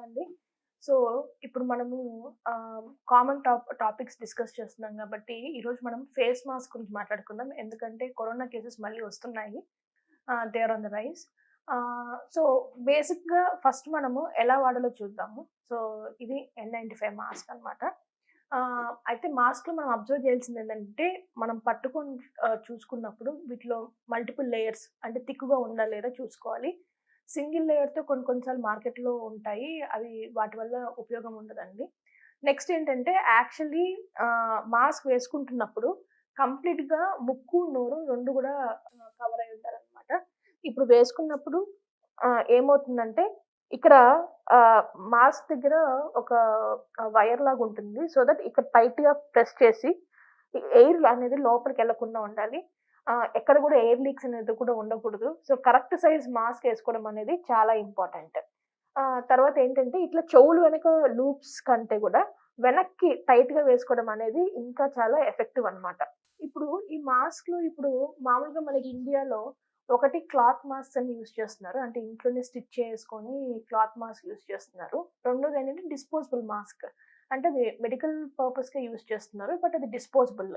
అండి. సో, ఇప్పుడు మనము కామన్ టాప్ టాపిక్స్ డిస్కస్ చేస్తున్నాం కాబట్టి ఈరోజు మనం ఫేస్ మాస్క్ గురించి మాట్లాడుకుందాం. ఎందుకంటే కరోనా కేసెస్ మళ్ళీ వస్తున్నాయి. They are on the rise so, బేసిక్‌గా ఫస్ట్ మనము ఎలా వాడాలో చూద్దాము. సో, ఇది ఎన్95 మాస్క్ అనమాట. అయితే మాస్క్‌లో మనం అబ్జర్వ్ చేయాల్సింది ఏంటంటే మనం పట్టుకొని చూసుకున్నప్పుడు వీటిలో మల్టిపుల్ లేయర్స్ అంటే థిక్‌గా ఉందా లేదా చూసుకోవాలి. సింగిల్ లేయర్‌తో కొన్ని కొన్నిసార్లు మార్కెట్‌లో ఉంటాయి. అవి వాటి వల్ల ఉపయోగం ఉండదండి. నెక్స్ట్ ఏంటంటే యాక్చువల్లీ మాస్క్ వేసుకుంటున్నప్పుడు కంప్లీట్‌గా ముక్కు, నోరు రెండు కూడా కవర్ అయి ఉండాలనమాట. ఇప్పుడు వేసుకున్నప్పుడు ఏమవుతుందంటే ఇక్కడ మాస్క్ దగ్గర ఒక వైర్ లాగా ఉంటుంది. సో దట్ ఇక్కడ టైట్‌గా ప్రెస్ చేసి ఎయిర్ అనేది లోపలికి వెళ్ళకుండా ఉండాలి. ఎక్కడ కూడా ఎయిర్ లీక్స్ అనేది కూడా ఉండకూడదు. సో, కరెక్ట్ సైజ్ మాస్క్ వేసుకోవడం అనేది చాలా ఇంపార్టెంట్. తర్వాత ఏంటంటే ఇట్లా చెవులు వెనక లూప్స్ కంటే కూడా వెనక్కి టైట్‌గా వేసుకోవడం అనేది ఇంకా చాలా ఎఫెక్టివ్ అనమాట. ఇప్పుడు ఈ మాస్క్‌లు ఇప్పుడు మామూలుగా మనకి ఇండియాలో ఒకటి క్లాత్ మాస్క్ అని యూస్ చేస్తున్నారు. అంటే ఇంట్లోనే స్టిచ్ చేసుకొని క్లాత్ మాస్క్ యూస్ చేస్తున్నారు. రెండోదేంటంటే డిస్పోజబుల్ మాస్క్. అంటే అది మెడికల్ పర్పస్‌గా యూస్ చేస్తున్నారు. బట్ అది డిస్పోజబుల్.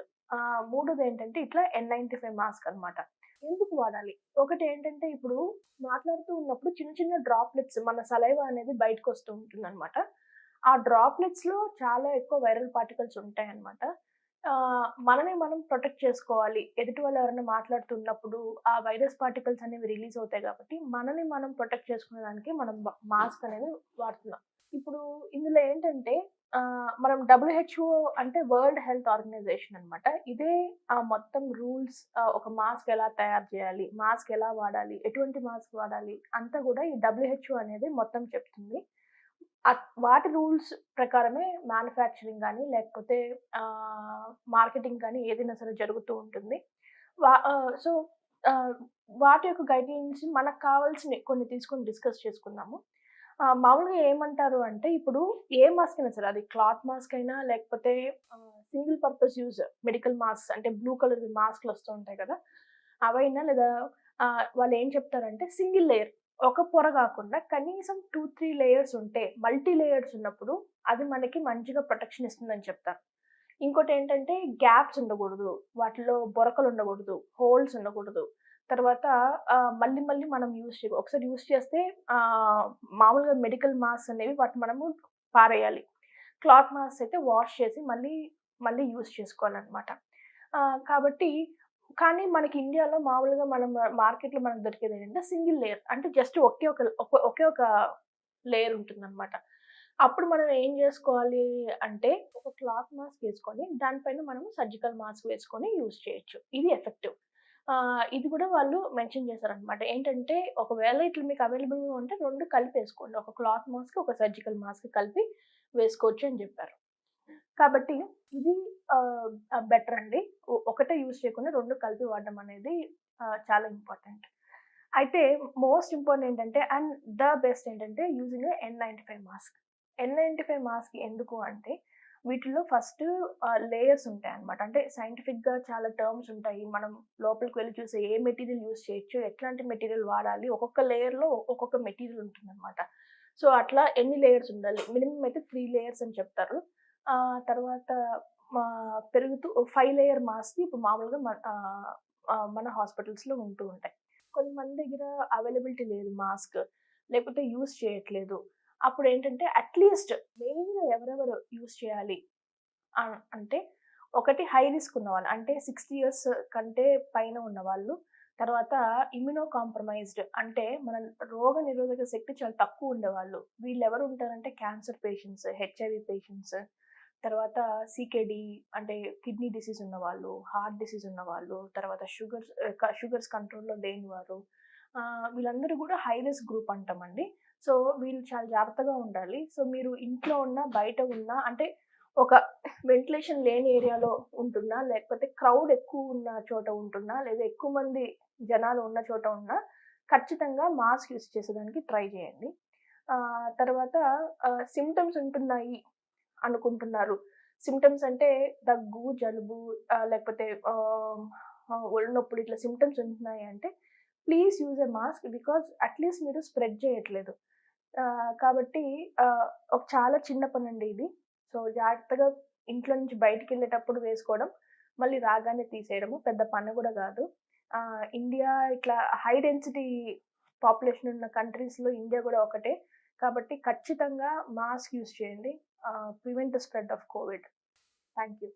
మూడోది ఏంటంటే ఇట్లా ఎన్95 మాస్క్ అనమాట. ఎందుకు వాడాలి? ఒకటి ఏంటంటే ఇప్పుడు మాట్లాడుతూ ఉన్నప్పుడు చిన్న చిన్న డ్రాప్లెట్స్ మన సలైవా అనేది బయటకు వస్తూ ఉంటుంది అనమాట ఆ డ్రాప్లెట్స్‌లో చాలా ఎక్కువ వైరల్ పార్టికల్స్ ఉంటాయన్నమాట. మనమే మనం ప్రొటెక్ట్ చేసుకోవాలి. ఎదుటి వాళ్ళు ఎవరైనా మాట్లాడుతున్నప్పుడు ఆ వైరస్ పార్టికల్స్ అనేవి రిలీజ్ అవుతాయి కాబట్టి మనని మనం ప్రొటెక్ట్ చేసుకునేదానికి మనం మాస్క్ అనేది వాడుతున్నాం. ఇప్పుడు ఇందులో ఏంటంటే మనం డబ్ల్యూహెచ్ఓ అంటే వరల్డ్ హెల్త్ ఆర్గనైజేషన్ అనమాట. ఇదే ఆ మొత్తం రూల్స్ ఒక మాస్క్ ఎలా తయారు చేయాలి? మాస్క్ ఎలా వాడాలి? ఎటువంటి మాస్క్ వాడాలి? అంతా కూడా ఈ డబ్ల్యూహెచ్ఓ అనేది మొత్తం చెప్తుంది. వాటి రూల్స్ ప్రకారమే మ్యానుఫ్యాక్చరింగ్ కానీ లేకపోతే మార్కెటింగ్ కానీ ఏదైనా సరే జరుగుతూ ఉంటుంది. వా సో, వాటి యొక్క గైడ్‌లైన్స్ మనకు కావాల్సిన కొన్ని తీసుకొని డిస్కస్ చేసుకుందాము. మామూలుగా ఏమంటారు అంటే ఇప్పుడు ఏ మాస్క్ అయినా సరే అది క్లాత్ మాస్క్ అయినా లేకపోతే single purpose use medical mask అంటే బ్లూ కలర్ మాస్క్‌లు వస్తూ ఉంటాయి కదా! అవైనా లేదా వాళ్ళు ఏం చెప్తారంటే సింగిల్ లేయర్ ఒక పొర కాకుండా కనీసం 2, 3 లేయర్స్ ఉంటే మల్టీ లేయర్స్ ఉన్నప్పుడు అది మనకి మంచిగా ప్రొటెక్షన్ ఇస్తుందని చెప్తారు. ఇంకోటేంటంటే గ్యాప్స్ ఉండకూడదు వాటిలో బొరకలు ఉండకూడదు హోల్స్ ఉండకూడదు. తర్వాత మళ్ళీ మళ్ళీ మనం యూజ్ చేయ ఒకసారి యూజ్ చేస్తే మామూలుగా మెడికల్ మాస్క్స్ అనేవి వాటిని మనము పారేయాలి. క్లాత్ మాస్క్స్ అయితే వాష్ చేసి మళ్ళీ మళ్ళీ యూజ్ చేసుకోవాలన్నమాట కాబట్టి కానీ మనకి ఇండియాలో మామూలుగా మనం మార్కెట్‌లో మనకు దొరికేదేంటంటే సింగిల్ లేయర్. అంటే జస్ట్ ఒకే ఒక ఒక ఒకే ఒక లేయర్ ఉంటుందనమాట. అప్పుడు మనం ఏం చేసుకోవాలి అంటే ఒక క్లాత్ మాస్క్ వేసుకొని దానిపైన మనం సర్జికల్ మాస్క్ వేసుకొని యూజ్ చేయొచ్చు. ఇది ఎఫెక్టివ్. ఇది కూడా వాళ్ళు మెన్షన్ చేశారనమాట. ఏంటంటే ఒకవేళ ఇట్లా మీకు అవైలబుల్‌గా ఉంటే రెండు కలిపి వేసుకోండి ఒక క్లాత్ మాస్క్, ఒక సర్జికల్ మాస్క్ కలిపి వేసుకోవచ్చు అని చెప్పారు కాబట్టి ఇది బెటర్ అండి. ఒకటే యూజ్ చేయకుండా రెండు కలిపి వాడడం అనేది చాలా ఇంపార్టెంట్. అయితే మోస్ట్ ఇంపార్టెంట్ ఏంటంటే అండ్ ద బెస్ట్ ఏంటంటే using N ninety five mask. ఎన్95 mask ఎందుకు అంటే వీటిలో ఫస్ట్ లేయర్స్ ఉంటాయి అనమాట అంటే సైంటిఫిక్‌గా చాలా టర్మ్స్ ఉంటాయి. మనం లోపలికి వెళ్ళి చూసే ఏ మెటీరియల్ యూస్ చేయొచ్చు, ఎట్లాంటి మెటీరియల్ వాడాలి, ఒక్కొక్క లేయర్‌లో ఒక్కొక్క మెటీరియల్ ఉంటుందన్నమాట. సో, అట్లా ఎన్ని లేయర్స్ ఉండాలి? మినిమమ్ అయితే త్రీ లేయర్స్ అని చెప్తారు. తర్వాత మా పెరుగుతూ ఫైవ్ లేయర్ మాస్క్ ఇప్పుడు మామూలుగా మన హాస్పిటల్స్‌లో ఉంటూ ఉంటాయి. కొంతమంది దగ్గర అవైలబిలిటీ లేదు మాస్క్. లేకపోతే యూస్ చేయట్లేదు. అప్పుడు ఏంటంటే అట్‌లీస్ట్ మెయిన్‌గా ఎవరెవరు యూజ్ చేయాలి అంటే ఒకటి హై రిస్క్ ఉన్నవాళ్ళు. అంటే 60 ఇయర్స్ కంటే పైన ఉన్నవాళ్ళు. తర్వాత ఇమ్యూనో కాంప్రమైజ్డ్ అంటే మన రోగ నిరోధక శక్తి చాలా తక్కువ ఉండేవాళ్ళు. వీళ్ళెవరు ఉంటారంటే క్యాన్సర్ పేషెంట్స్, హెచ్ఐవి పేషెంట్స్, తర్వాత సీకేడీ అంటే కిడ్నీ డిసీజ్ ఉన్న వాళ్ళు హార్ట్ డిసీజ్ ఉన్నవాళ్ళు, తర్వాత షుగర్స్ షుగర్స్ కంట్రోల్‌లో లేని వారు వీళ్ళందరూ కూడా హై రిస్క్ గ్రూప్ అంటామండి. సో, వీళ్ళు చాలా జాగ్రత్తగా ఉండాలి. సో, మీరు ఇంట్లో ఉన్నా, బయట ఉన్నా అంటే ఒక వెంటిలేషన్ లేని ఏరియాలో ఉంటున్నా, లేకపోతే క్రౌడ్ ఎక్కువ ఉన్న చోట ఉంటున్నా, లేదా ఎక్కువ మంది జనాలు ఉన్న చోట ఉన్నా ఖచ్చితంగా మాస్క్ యూస్ చేసేదానికి ట్రై చేయండి. తర్వాత సిమ్టమ్స్ ఉంటున్నాయి అనుకుంటున్నారు. సిమ్టమ్స్ అంటే దగ్గు, జలుబు లేకపోతే ఆహ్, ఒళ్ళు నొప్పులు ఇట్లా సిమ్టమ్స్ ఉంటున్నాయి అంటే please use a mask because at least మీరు స్ప్రెడ్ చేయట్లేదు. కాబట్టి ఒక చాలా చిన్న పని అండి ఇది. సో, జాగ్రత్తగా ఇంట్లో నుంచి బయటికి వెళ్ళేటప్పుడు వేసుకోవడం, మళ్ళీ రాగానే తీసేయడము పెద్ద పని కూడా కాదు ఇండియా ఇట్లా హై డెన్సిటీ పాపులేషన్ ఉన్న కంట్రీస్‌లో ఇండియా కూడా ఒకటే. కాబట్టి ఖచ్చితంగా మాస్క్ యూజ్ చేయండి. uh, prevent the spread of COVID. Thank you.